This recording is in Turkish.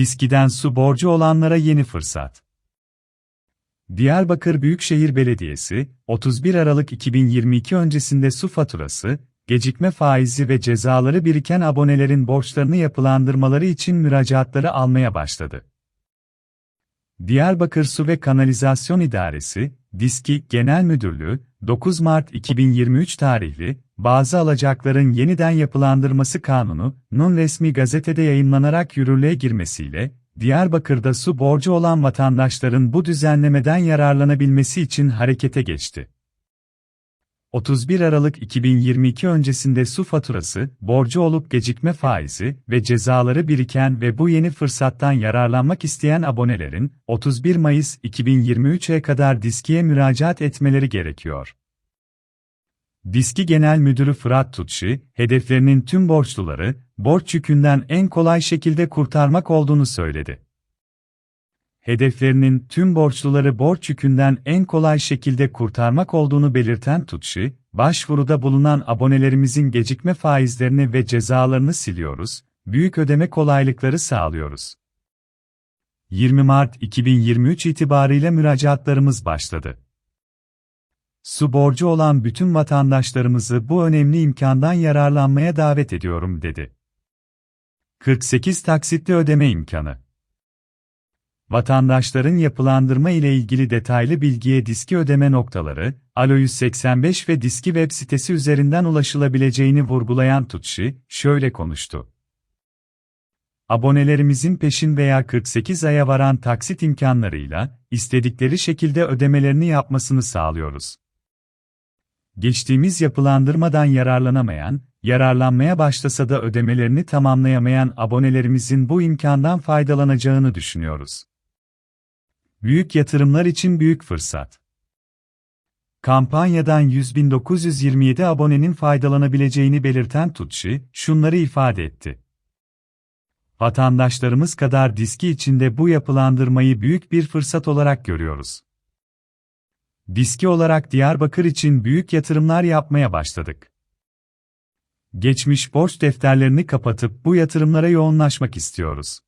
Diskiden su borcu olanlara yeni fırsat. Diyarbakır Büyükşehir Belediyesi, 31 Aralık 2022 öncesinde su faturası, gecikme faizi ve cezaları biriken abonelerin borçlarını yapılandırmaları için müracaatları almaya başladı. Diyarbakır Su ve Kanalizasyon İdaresi, Diski Genel Müdürlüğü, 9 Mart 2023 tarihli, bazı alacakların yeniden yapılandırması kanununun resmi gazetede yayınlanarak yürürlüğe girmesiyle, Diyarbakır'da su borcu olan vatandaşların bu düzenlemeden yararlanabilmesi için harekete geçti. 31 Aralık 2022 öncesinde su faturası, borcu olup gecikme faizi ve cezaları biriken ve bu yeni fırsattan yararlanmak isteyen abonelerin 31 Mayıs 2023'e kadar diskiye müracaat etmeleri gerekiyor. Diski Genel Müdürü Fırat Tutşi, hedeflerinin tüm borçluları, borç yükünden en kolay şekilde kurtarmak olduğunu söyledi. Hedeflerinin tüm borçluları borç yükünden en kolay şekilde kurtarmak olduğunu belirten Tutşi, başvuruda bulunan abonelerimizin gecikme faizlerini ve cezalarını siliyoruz, büyük ödeme kolaylıkları sağlıyoruz. 20 Mart 2023 itibariyle müracaatlarımız başladı. Su borcu olan bütün vatandaşlarımızı bu önemli imkandan yararlanmaya davet ediyorum dedi. 48 taksitli ödeme imkanı. Vatandaşların yapılandırma ile ilgili detaylı bilgiye diski ödeme noktaları, Alo 185 ve diski web sitesi üzerinden ulaşılabileceğini vurgulayan Tutşi, şöyle konuştu. Abonelerimizin peşin veya 48 aya varan taksit imkanlarıyla, istedikleri şekilde ödemelerini yapmasını sağlıyoruz. Geçtiğimiz yapılandırmadan yararlanamayan, yararlanmaya başlasa da ödemelerini tamamlayamayan abonelerimizin bu imkandan faydalanacağını düşünüyoruz. Büyük yatırımlar için büyük fırsat. Kampanyadan 100.927 abonenin faydalanabileceğini belirten Tutşi, şunları ifade etti. Vatandaşlarımız kadar diski içinde bu yapılandırmayı büyük bir fırsat olarak görüyoruz. Diski olarak Diyarbakır için büyük yatırımlar yapmaya başladık. Geçmiş borç defterlerini kapatıp bu yatırımlara yoğunlaşmak istiyoruz.